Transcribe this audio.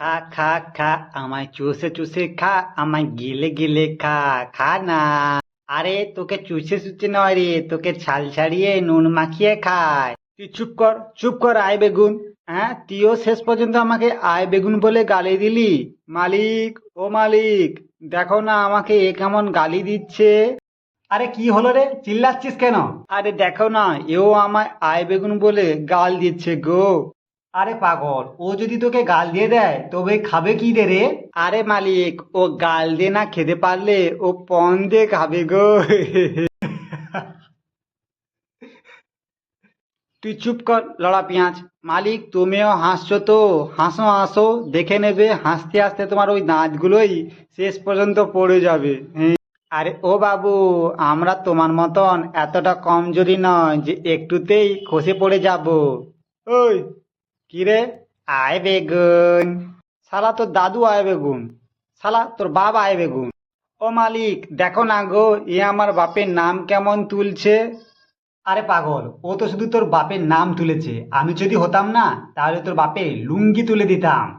খা খা খা, আমায় চুষে চুষে খা, আমায় গিলে গিলে খা খা না। আরে, তোকে চুষে চুষে নয় রে, তোকে ছাল ছাড়িয়ে নুন মাখিয়ে খায় তুই চুপ কর চুপ কর, আয় বেগুন। হ্যাঁ তুইও শেষ পর্যন্ত আমাকে আয় বেগুন বলে গালি দিলি? মালিক, ও মালিক, দেখো না আমাকে এ কেমন গালি দিচ্ছে। আরে, কি হলো রে? চিল্লাচ্ছিস কেন? আরে, দেখো না, এও আমায় আয় বেগুন বলে গাল দিচ্ছে গো। আরে পাগল ও যদি তোকে গাল দিয়ে দেয় তবে খাবে কি দে রে? আরে মালিক ও গাল দিয়ে না খেতে পারলে ও পন দিয়ে খাবে গো। তুই চুপ কর লড়া পেঁয়াজ। মালিক তুমিও হাসছো তো। হাসো হাসো দেখে নেবে হাসতে হাসতে তোমার ওই দাঁতগুলোই শেষ পর্যন্ত পড়ে যাবে। আরে ও বাবু আমরা তোমার মতন এতটা কমজোরি নয় যে একটুতেই খসে পড়ে যাব। ওই কিরে? আয় বেগুন। সালা তোর দাদু আয় বেগুন। সালা তোর বাবা আয় বেগুন। ও মালিক, দেখো না গো, এ আমার বাপের নাম কেমন তুলছে? আরে পাগল, ও তো শুধু তোর বাপের নাম তুলেছে। আমি যদি হতাম না, তাহলে তোর বাপে লুঙ্গি তুলে দিতাম।